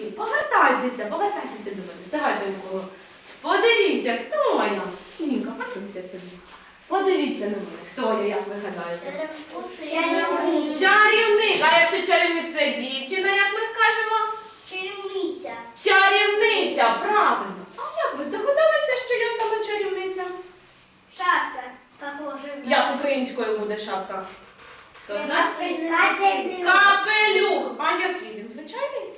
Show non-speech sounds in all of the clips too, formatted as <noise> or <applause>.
Дітки, повертайтеся, повертайтеся до мене. Ставайте вколо. Подивіться, хто я. Дімка, посунься собі. Подивіться на мене, хто я, як ви гадаєте. Чарівник! А якщо чарівник це дівчина, як ми скажемо? Черемиця. Чарівниця, правильно. А як ви здогадалися, що я саме чарівниця? Шапка. Похоже. Як українською буде шапка? Хто знає? Капелюх. Капелюх. А який він? Звичайний?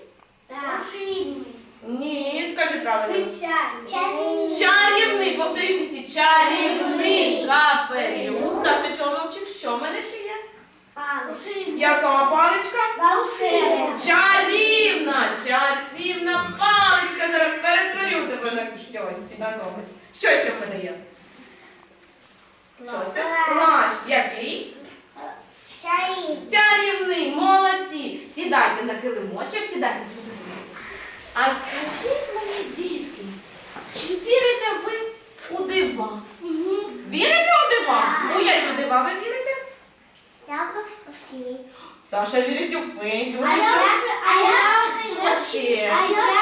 Пушинный. Ні, скажи правильно. Звичайний. Чарівний, повторіть всі. Чарівний капелюх. Даша Чорновчик, що в мене ще є? Пушинный. Яка паличка? Волшебная. Чарівна, чарівна паличка. Зараз перетворю тебе на щось чи на когось. Що ще в мене є? Що це? Плащ. Який? Чаин. Чарівний, молодці. Сідайте на килимочок, сідайте. А скажіть мені, дітки, чи вірите ви у дива? Вірите у дива? Так. У які дива ви вірите? Я фей. Саша вірить у фей. Дуже А я, добре. а я, а я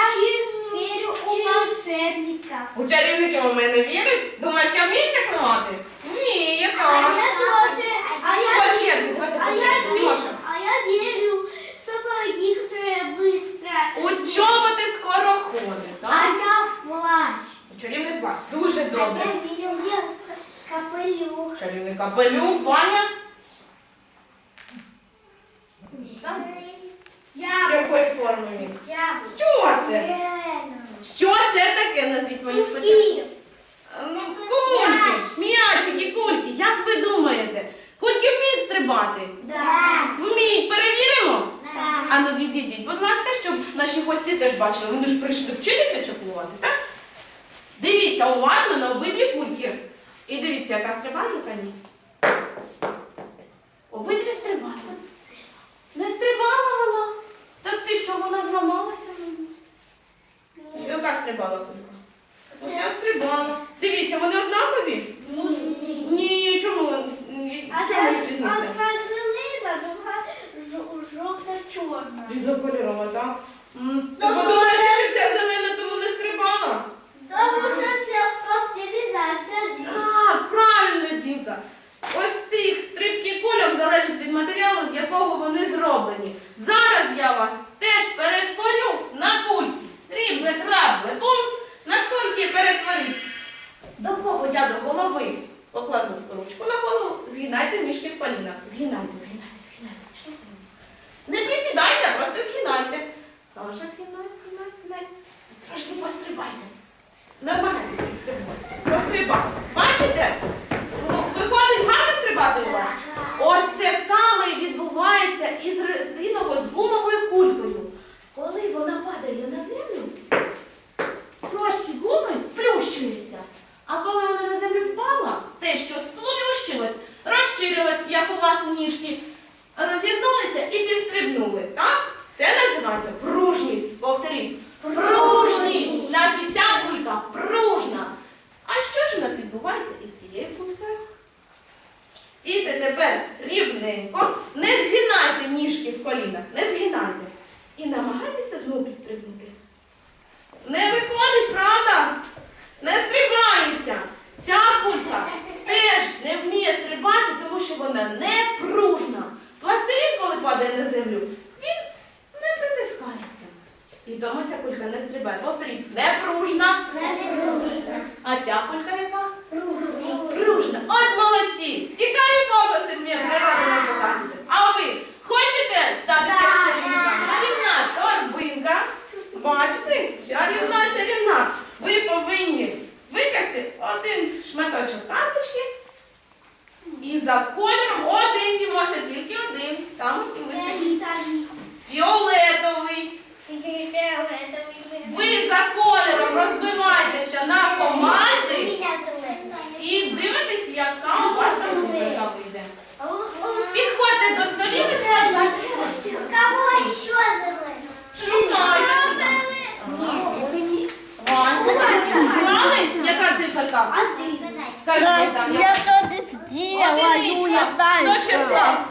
верю у волшебника. У чарівників у мене віриш? Думаєш, я вмію чекнувати? Вмію, А так. я тоже. А я, По черзі, давайте по а я, черзі. верю, Тимоша. а я верю в сапоги, которые У чоботи скороходи, А так? я в плащ. Чарівний плащ. Дуже добре. А я капелюх. Чарівний капелюх, Ваня. Так? Якої форми він? Що це? Що це таке? Назвіть мені спочатку. Ну, кульки, м'ячики, кульки. Як ви думаєте? Кульки вміють стрибати? Да. Вміють, перевіримо? А ну відійдіть, будь ласка, щоб наші гості теж бачили. Вони ж прийшли вчитися чаклувати, так? Дивіться уважно на обидві кульки. І дивіться, яка стрибає, яка ні. Обидві стрибали. Не стрибала вона. Так це що вона зламалася, мабуть. Яка стрибала кулька? Оця стрибала. Дивіться, вони однакові? Ні, чому? Ні, А В чому їх та- різниця? Одна зелена, друга жо- Різнокольорова, так? справ? А ти? Скажи, Богдан, я... Я сделаю, я Одиничка. знаю. Хто ще справ?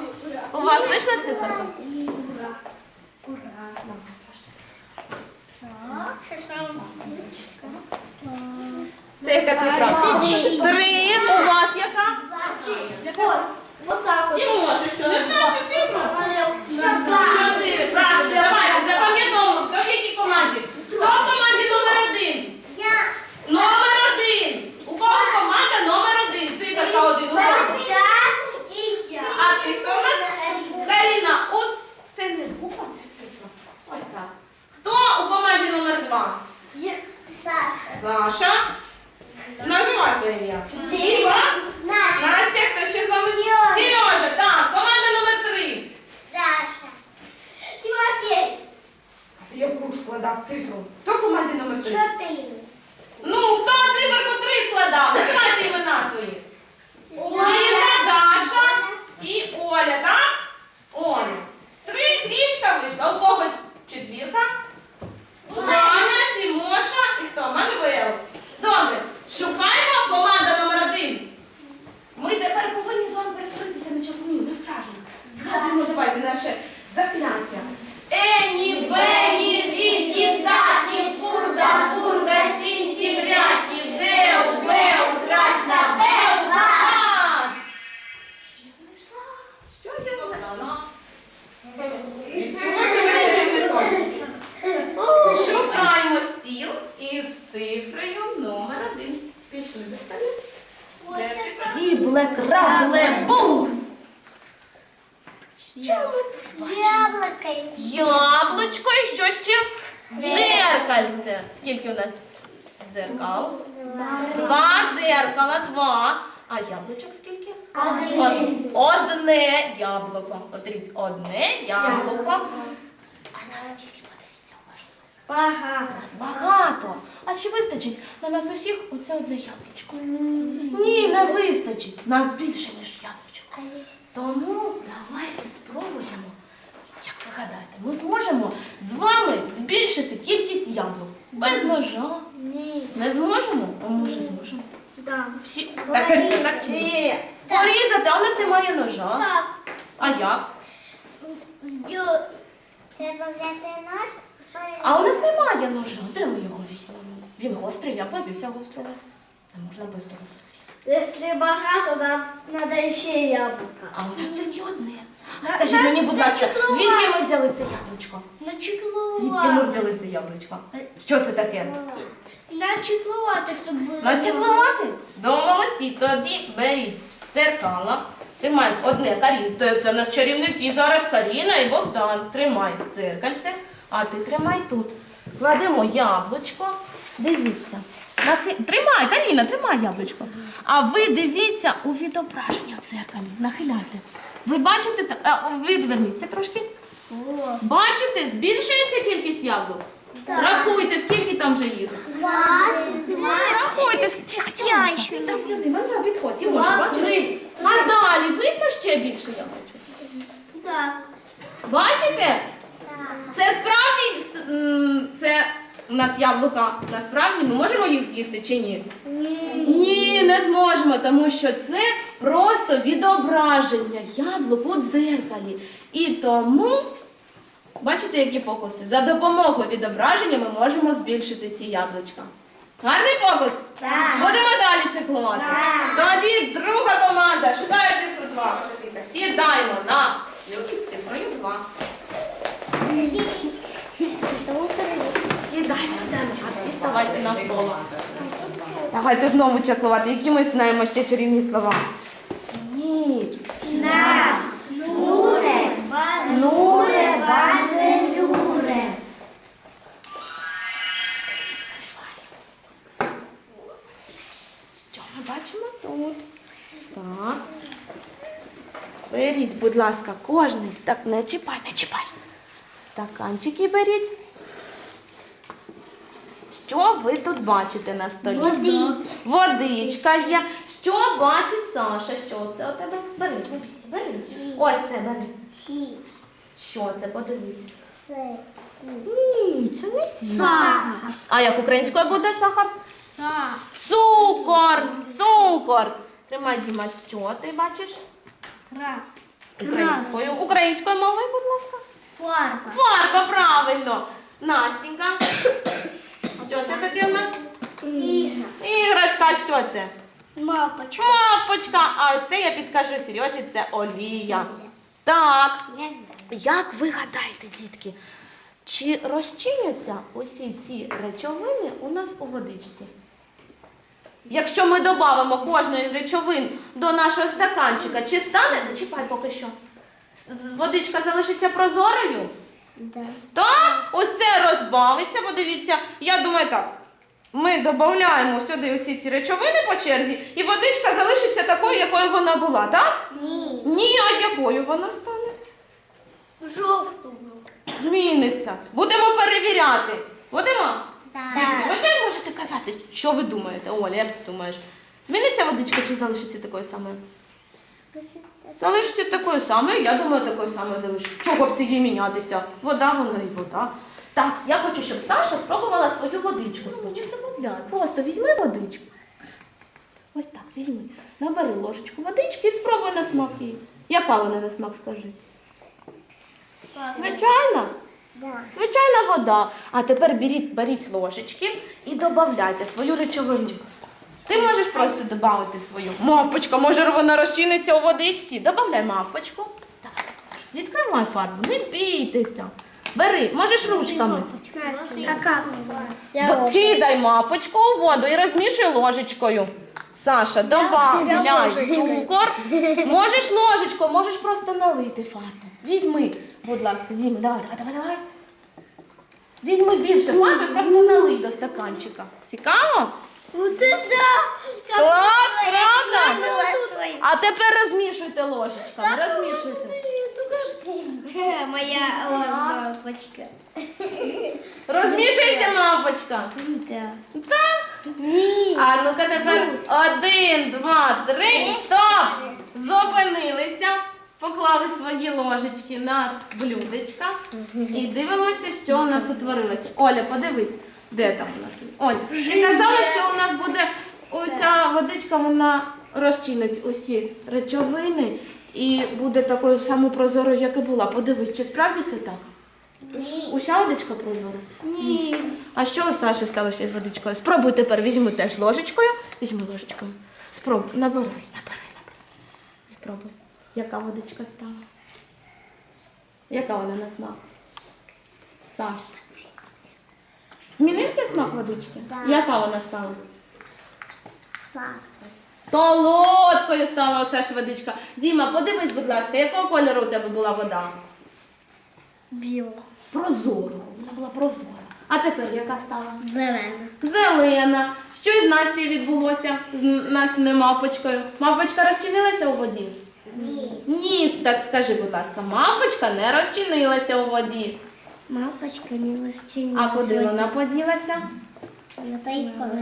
У вас вийшла Ура. 16. Це яка цифра? Три. У вас яка? Яка? Ти можеш що? Не знаєш цифру? Закляття. Ені, бені, рікі, такі, фурда, фурда, сінці, мрякі, деу, беу, красна, беу, бац. Що я знайшла? Шукаємо стіл із цифрою номер один. Пішли до цифра? Гібле, крабле, бумс. Що Яблоко. Яблучко і що ще? Дзеркальце. Скільки у нас дзеркал? Два дзеркала, два. А яблучок скільки? Один. Одне яблуко. От дивіться, одне яблуко. А нас скільки подивіться уважно? Нас багато. А чи вистачить на нас усіх оце одне яблучко? Ні, не вистачить. Нас більше, ніж яблучко. Тому давайте спробуємо. Ми зможемо з вами збільшити кількість яблук без ножа. Ні. Не зможемо? А може зможемо? Да. Всі так, так чи ні? Порізати, а у нас немає ножа. Так. А як? Сдел- Треба взяти нож. А у нас немає ножа. Де ми його візьмемо? Він гострий, я боюся гострого. Не можна без різати. Если багато, нам надо еще яблоко. А у нас тільки одне. Скажіть мені, будь ласка, звідки ми взяли це яблучко? Звідки ми взяли це яблучко? Що це таке? На чеклувати, щоб було. Начеклувати? До молодці, тоді беріть дзеркала. Тримай одне Карін. Це у нас чарівники зараз Каріна і Богдан. Тримай дзеркальце, а ти тримай тут. Кладемо яблучко. Дивіться. Нахи... Тримай, Каріна, тримай яблучко. А ви дивіться у відображення в дзеркалі. Нахиляйте. Ви бачите, та- а, відверніться трошки. Бачите, збільшується кількість яблук? Рахуйте, скільки там вже їх. Раз, Рахуйте, тихо, тихо. П'ять. Так сюди, мене підходь, Тимоша, бачиш? А далі видно ще більше яблучок? Так. Бачите? Це справді м, це у нас яблука. Насправді ми можемо їх з'їсти чи ні? Ні, не зможемо, тому що це просто відображення яблук у дзеркалі. І тому, бачите, які фокуси? За допомогою відображення ми можемо збільшити ці яблучка. Гарний фокус? Так. Будемо далі чеклувати. Тоді друга команда шукає цифру 2. Сідаємо на стіл із цифрою 2. Сідаємо, сідаємо, а всі ставайте навколо. Давайте знову чеклувати. Які ми знаємо ще чарівні слова? Нас. Снуре. Снуре, базелюре. Що ми бачимо тут? Так. Беріть, будь ласка, кожний стак. Не чіпай, не чіпай. Стаканчики беріть. Що ви тут бачите на столі? Водичка. Водичка є. Що бачить Саша? Що це у тебе? Бери, бійся, бери. Ось це бери. Сі. Що це? Подивись. Сі. Ні, це не. Сахар. А як українською буде сахар? Сахар. Цукор! Цукор! Тримай, Діма, що ти бачиш? Крас. Українською. Українською мовою, будь ласка. Фарба. Фарба, правильно. Настінька. <coughs> Що це таке у нас? Ігра. Іграшка, що це? Мапочка. Мапочка, а ось це я підкажу Сережі, це олія. Так. Як ви гадаєте, дітки, чи розчиняться усі ці речовини у нас у водичці? Якщо ми додамо кожної з речовин до нашого стаканчика, чи стане, чіпай поки що, водичка залишиться прозорою? Да. Так, ось це розбавиться, подивіться. Я думаю так. Ми додаємо сюди усі ці речовини по черзі, і водичка залишиться такою, якою вона була, так? Ні. Ні, а якою вона стане? Жовту. Зміниться. Будемо перевіряти. Будемо? Так. Ви теж можете казати, що ви думаєте, Оля, як ти думаєш? Зміниться водичка чи залишиться такою самою? Залишиться такою самою, я думаю, такою самою залишиться. Чого б це їй мінятися? Вода, вона і вода. Так, я хочу, щоб Саша спробувала свою водичку спочатку. Просто візьми водичку. Ось так, візьми. Набери ложечку водички і спробуй на смак її. Яка вона на смак, скажи? Звичайно. Да. Звичайна вода. А тепер беріть, беріть ложечки і додавайте свою речовину. Ти можеш просто додати свою мавпочка, може вона розчиниться у водичці. Добавляй мавпочку. Давай, Відкривай фарбу, не бійтеся. Бери, можеш ручками. Бо- Кидай мавпочку у воду і розмішуй ложечкою. Саша, добавляй цукор. Можеш ложечкою, можеш просто налити фарбу. Візьми, будь ласка, Діма, давай, давай, давай, давай. Візьми більше фарби, просто налий до стаканчика. Цікаво? Вот это! Клас, правда? А тепер розмішуйте ложечками, розмішуйте. Моя лампочка. Розмішується мавпочка. Да. Так. А ну-ка тепер один, два, три, стоп! Зупинилися, поклали свої ложечки на блюдечка і дивимося, що у нас утворилося. Оля, подивись, де там у нас? Оля, ти казала, що у нас буде уся водичка, вона розчинить усі речовини і буде такою самою прозорою, як і була. Подивись, чи справді це так? Уся водичка прозора? Ні. А що у Саші сталося з водичкою? Спробуй тепер, візьми теж ложечкою. Візьми ложечкою. Спробуй, набирай, набирай, набирай. І пробуй. Яка водичка стала? Яка вона на смак? Саш. Змінився смак водички? Так. Яка вона стала? Сладкий. Солодкою стала оця ж водичка. Діма, подивись, будь ласка, якого кольору у тебе була вода? Біла. Прозорого. Вона була прозора. А тепер яка стала? Зелена. Зелена. Що із Настю відбулося з Настіною мавпочкою? Мавпочка розчинилася у воді? Ні. Ні, так скажи, будь ласка, мавпочка не розчинилася у воді. Мапочка не ластила. А куди вона поділася?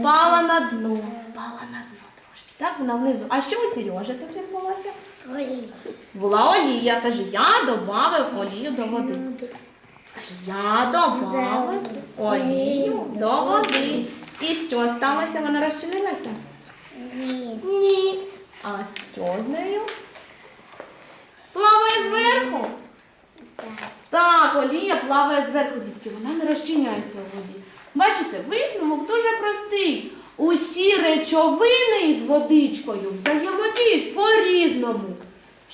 Впала на дно. Впала на дно. Так, вона внизу. А що у Сережі тут відбулося? Була олія. Каже, я додав олію до води. Скажи, я додав олію до води. І що сталося? Вона розчинилася? Ні. Ні. А що з нею? Плаває зверху. Так, олія плаває зверху, дітки, вона не розчиняється у воді. Бачите, висновок дуже простий. Усі речовини із водичкою взаємодіють по-різному.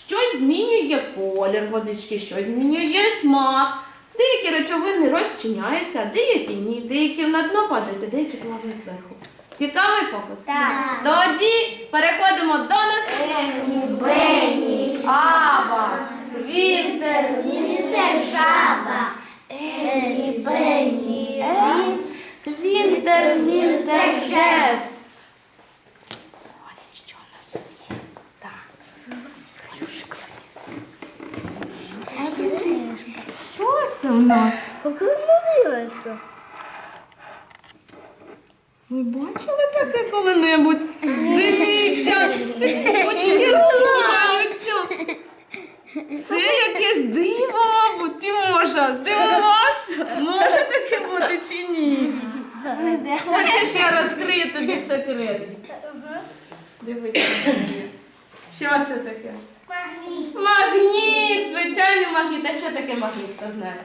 Щось змінює колір водички, щось змінює смак. Деякі речовини розчиняються, деякі ні, деякі на дно падають, а деякі плавають зверху. Цікавий фокус? Так. Тоді переходимо до наступного. Аба, Вінтер, Це жаба. Елі Бенні. Вінтер, Вінтер, Жес. Ось що у нас тут є. Так. Що це у нас? Как он? Ви бачили таке коли-небудь? Дивіться, очки рухаються. Це якесь диво, мабуть, Тимоша, здивувався? Може таке бути чи ні? Хочеш, я розкрию тобі секрет? Дивись, що це таке? Магнит. Магніт, звичайний магніт. А що таке магніт, хто знає?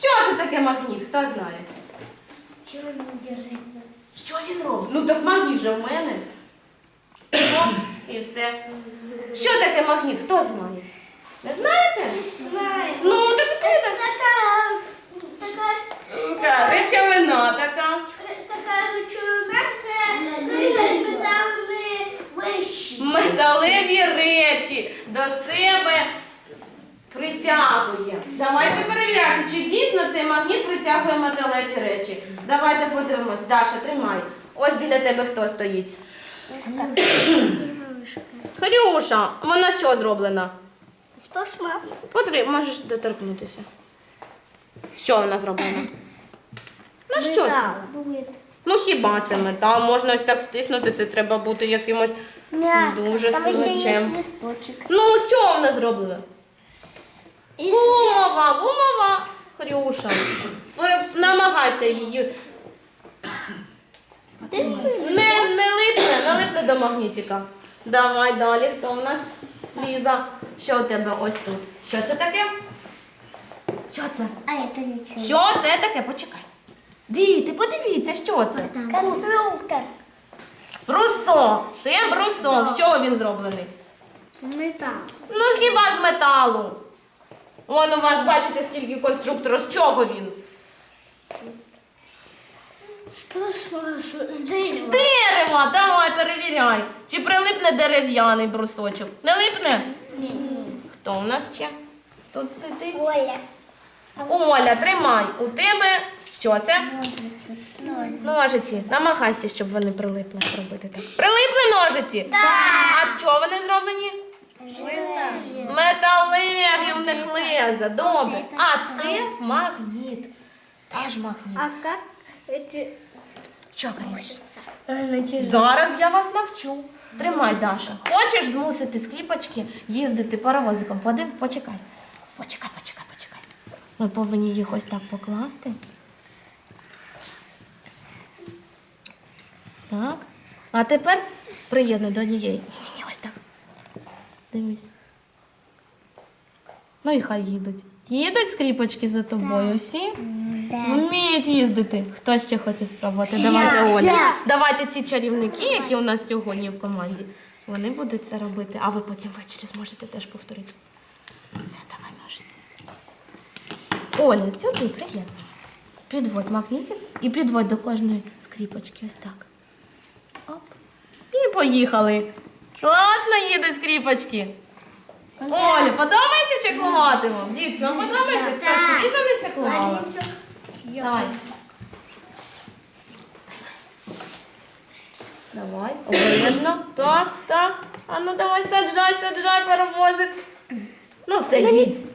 Що це таке магніт? Хто знає? Чего не держится? Що він робить? Ну так магніт же в мене. О, і все. Що таке магніт? Хто знає? Не знаєте? Знаю. Ну, так такая, така речовина така. ручная, которая металлные вещи. Металеві речі до себе притягує. Давайте перевіряти, чи дійсно цей магніт притягує металеві речі. Давайте подивимось. Даша, тримай. Ось біля тебе хто стоїть. Хрюша, вона з чого зроблена? Посмотри. Потри, можеш доторкнутися. Що вона зроблена? Ну що це? Ну хіба це метал? Можна ось так стиснути, це треба бути якимось дуже листочек. Ну, з чого вона зроблена? И Гумова, гумова, Хрюша. Намагайся її. Не, не липне, не липне до магнітика. Давай далі, хто в нас? Ліза. Що у тебе ось тут? Що це таке? Що це? А это ничего. Що це таке? Почекай. Діти, подивіться, що це? Конструктор. Брусок. Це брусок. З чого він зроблений? Металл. Ну, хіба з металу. Вон у вас, бачите, скільки конструктору. З чого він? Спрашиваю? З дерева. дерева. Давай, перевіряй. Чи прилипне дерев'яний брусочок? Не липне? Хто у нас ще? Тут сидить? Оля. Оля, тримай. У тебе що це? Ножиці. Намагайся, щоб вони прилипли зробити так. Прилипли ножиці? А з чого вони зроблені? Металеві в них леза. Добре. А це магніт. Теж магніт. А как эти... Що? Зараз я вас навчу. Тримай, Даша. Хочеш змусити скріпочки їздити паровозиком? Подив, почекай, почекай. Ми повинні їх ось так покласти. Так. А тепер приєднуй до однієї. Ні-ні, ось так. Дивись. Ну і хай їдуть. Їдуть скріпочки за тобою всі? Вміють їздити. Хто ще хоче спробувати? Давайте Оля. Давайте ці чарівники, які у нас сьогодні в команді, вони будуть це робити, а ви потім ввечері зможете теж повторити. Все. Оля, сюди приємно. Підводь магнітик і підводь до кожної скріпочки. Ось так. Оп. І поїхали. Класно їдуть скріпочки. Оля, подобається чеклувати вам? Дітки, вам подобається? Ліза не чеклувала? Давай. Давай, обережно. Так, так. А ну давай, саджай, саджай, паровозик. Ну, все, їдь.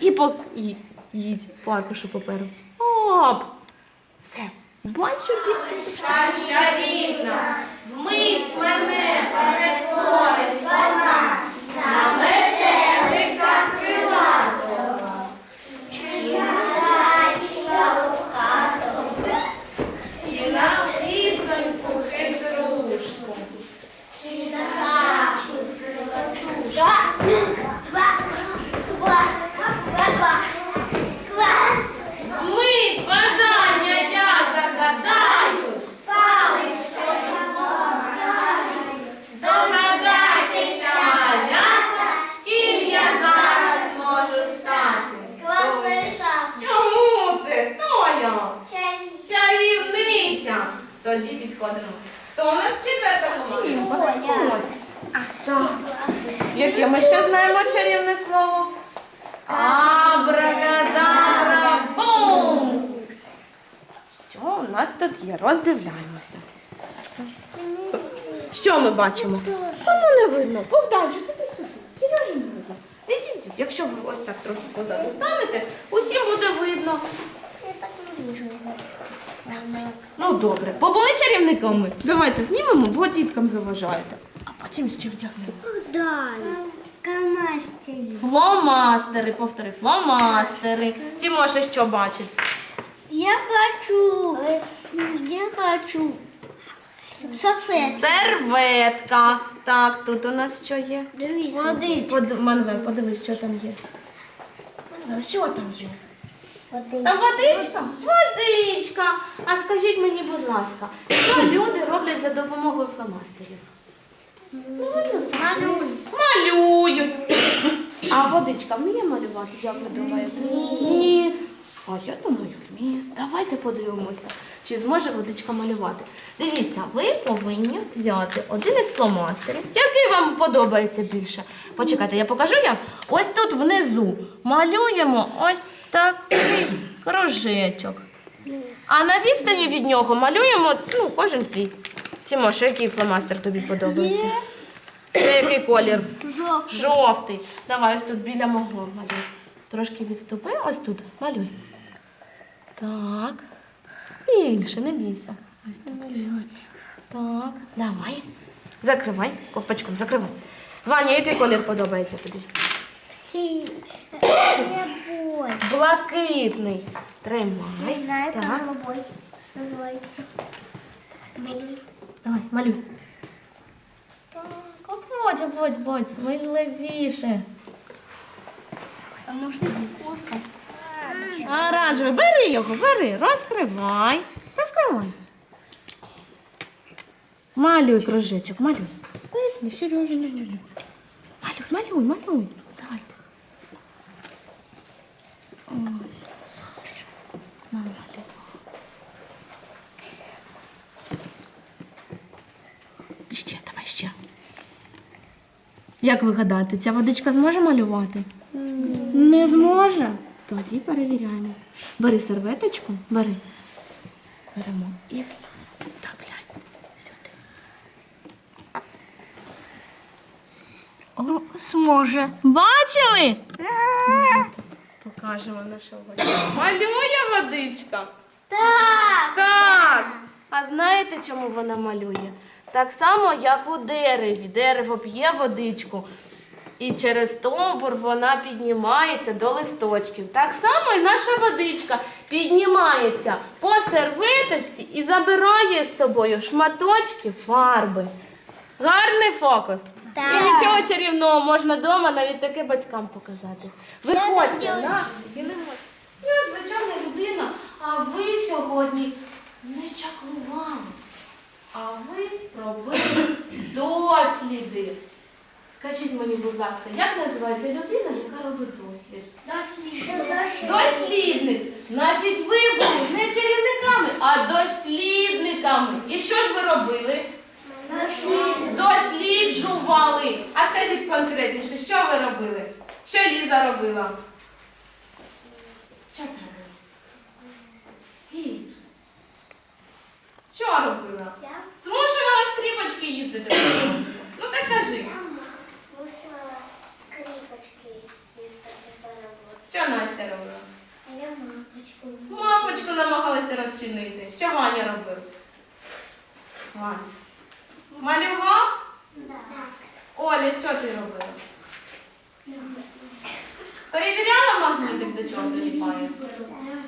І по... ї- їдь по аркушу паперу. Оп! Все. Бачу, дітки. Чарівна, вмить мене перетворить вона на метелика крилатого. Чи на лісоньку хитрушку. Мить бажання я загадаю, паличкою помахаю. Догадайтеся, малята, ким я зараз можу стати. Классная шапка. Чому це? Хто я? Чай. Чарівниця. Тоді підходимо. Хто у нас четверта команда? Оля. Так. Яке ми ще знаємо чарівне слово? Абракадабра бум! Що у нас тут є? Роздивляємося. Що ми бачимо? Кому не видно? Богданчик, іди сюди. Сережі не видно. Ідіть, якщо ви ось так трохи позаду станете, усім буде видно. Я так не вижу. Ну добре, побули чарівниками. Давайте знімемо, бо діткам заважаєте. А потім ще вдягнемо. Да. Камастери. Фломастери, повтори, фломастери. Тімоша що бачить? Я хочу. Я хочу. Салфетки. Серветка. Так, тут у нас що є? Под... Манвел, подивись, що там є. Що там є? Та водичка? Водичка. А скажіть мені, будь ласка, що люди роблять за допомогою фломастерів? Малюють. Малюють. А водичка вміє малювати, як ви думаєте? Ні. А я думаю, вміє. Давайте подивимося, чи зможе водичка малювати. Дивіться, ви повинні взяти один із фломастерів, який вам подобається більше. Почекайте, я покажу як. Ось тут внизу малюємо ось такий кружечок. А на відстані від нього малюємо ну, кожен свій. Тимоша, який фломастер тобі подобається? Це який колір? Жовтий. Жовтий. Давай ось тут біля мого малюй. Трошки відступи, ось тут. Малюй. Так. Більше, не бійся. Ось так. Так, давай. Закривай ковпачком, закривай. Ваня, який колір подобається тобі? Синій. Голубой. Блакитний. Не Тримай. знаю, как Так. голубой называется. Давай, малюй. Так, обводь, обводь, обводь, сміливіше. А может вкусно? Оранжевий, бери його, бери, розкривай. Розкривай. Малюй кружечок, малюй. Малюй, малюй, малюй. Давай. Ось. Намалюй. Ще, давай ще. Як ви гадаєте, ця водичка зможе малювати? Не зможе? Тоді перевіряємо. Бери серветочку, бери. Беремо і вставляй сюди. О, Сможет. бачили? Покажемо нашу водичку. Малює водичка. Так. Так. А знаєте, чому вона малює? Так само, як у дереві. Дерево п'є водичку. І через томбур вона піднімається до листочків. Так само і наша водичка піднімається по серветочці і забирає з собою шматочки фарби. Гарний фокус. Так. І нічого чарівного можна вдома навіть таки батькам показати. Виходьте на килимок. Я звичайна людина, а ви сьогодні не чаклували, а ви робили досліди. Скажіть мені, будь ласка, як називається людина, яка робить дослід? Дослідник. Значить, ви були не чарівниками, а дослідниками. І що ж ви робили? Досліджували. А скажіть конкретніше, що ви робили? Що Ліза робила? Що ти робила? Що робила? Змушувала скріпочки їздити. Ну так кажи. Слушала скрипочки їздити. Що Настя робила? А я мапочку. Мапочку намагалася розчинити. Що Ваня робив? Ваня. Малював? Так. Оля, що ти робила? Перевіряла магнітик, до чого приліпає?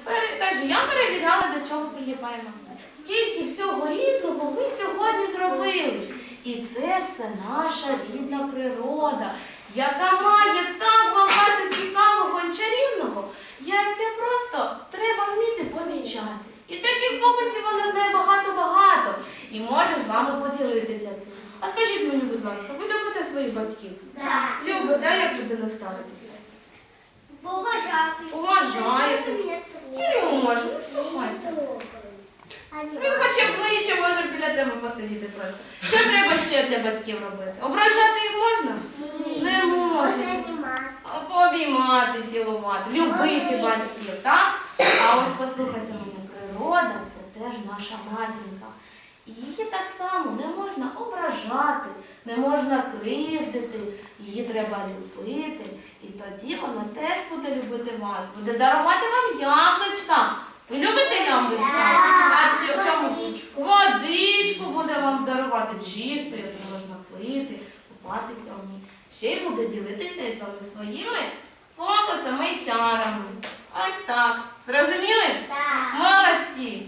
Пере- Каже, я перевіряла, до чого приліпає магнітик. Скільки всього різного ви сьогодні зробили. І це все наша рідна природа, яка має так багато цікавого і чарівного, яке просто треба вміти помічати. І таких фокусів вона знає багато-багато і може з вами поділитися цим. А скажіть мені, будь ласка, ви любите своїх батьків? Так. Любите, а як же до них ставитися? Поважати. Поважаєте. Сережа, ну слухайся. Він хоче ближче, може біля тебе посидіти просто. Що треба ще для батьків робити? Ображати їх можна? Можна. Обіймати, цілувати, любити батьків, так? А ось послухайте мене, природа це теж наша матінка. Її так само не можна ображати, не можна кривдити, її треба любити. І тоді вона теж буде любити вас, буде дарувати вам яблучка. Ви любите яблучка? А чи в чому? Водичку буде вам дарувати чистою, яку можна пити, купатися в ній. Ще й буде ділитися із вами своїми фокусами і чарами. Ось так. Зрозуміли? Так. Молодці!